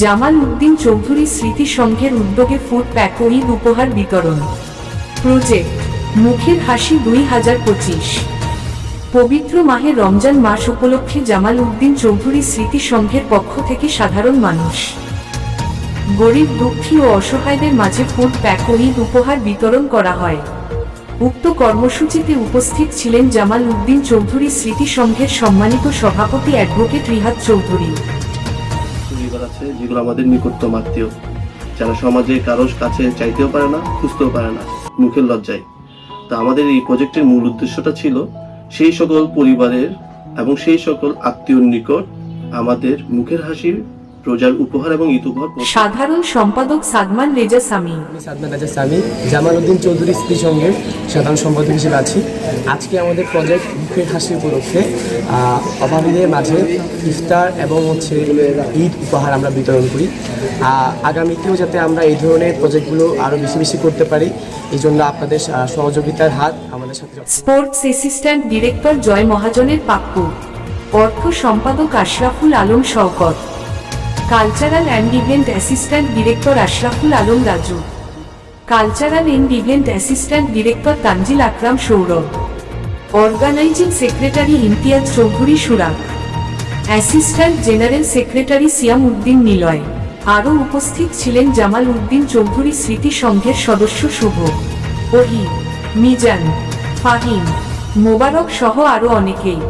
জামাল উদ্দিন চৌধুরী স্মৃতি সংঘের উদ্যোগে ফুড প্যাক ও ঈদ উপহার বিতরণ। প্রজেক্ট মুখের হাসি দুই হাজার পঁচিশ। পবিত্র মাহে রমজান মাস উপলক্ষে জামাল উদ্দিন চৌধুরী স্মৃতি সংঘের পক্ষ থেকে সাধারণ মানুষ। গরিব দুঃখী ও অসহায়দের মাঝে ফুড প্যাক ও ঈদ উপহার বিতরণ করা হয়। উক্ত কর্মসূচিতে উপস্থিত ছিলেন জামাল উদ্দিন চৌধুরী স্মৃতি সংঘের সম্মানিত সভাপতি অ্যাডভোকেট রিহাত চৌধুরী। পরিবার আছে, যেগুলো আমাদের নিকটতম আত্মীয়। যারা সমাজে কারও কাছে চাইতেও পারে না, খুঁজতেও পারে না, মুখের লজ্জায়। তা আমাদের এই প্রজেক্টের মূল উদ্দেশ্যটা ছিল, সেই সকল পরিবারের এবং সেই সকল আত্মীয়র নিকট আমাদের মুখের হাসির রোজার উপহার এবং ঈদ উপহার সাধারণ সম্পাদক সাদমান রেজা সামি আমি সাদমান রাজা সামি জামাল উদ্দিন চৌধুরী স্ত্রী সঙ্গের সাধারণ সম্পাদক হিসেবে আছি। আজকে আমাদের প্রজেক্ট মুখের হাসি উপলক্ষে অভাবীদের মাঝে ইফতার এবং হচ্ছে ঈদ উপহার আমরা বিতরণ করি। আগামীতেও যাতে আমরা এই ধরনের প্রজেক্টগুলো আরও বেশি বেশি করতে পারি এই জন্য আপনাদের সহযোগিতার হাত আমাদের সাথে স্পোর্টস অ্যাসিস্ট্যান্ট ডিরেক্টর জয় মহাজনের পাপ্পু অর্থ সম্পাদক Ashraful Alam Shawkat. Cultural and event assistant director Ashraful Alam Raju cultural and event assistant director Tanzil Akram Sourav organising secretary Imtiaz Chowdhury Surag assistant general secretary Siam Uddin Niloy আরও উপস্থিত ছিলেন জামাল উদ্দিন চৌধুরী স্মৃতি সংঘের সদস্য শুভ। ওহি, মিজান, ফাহিম, মোবারক সহ আরও অনেকেই।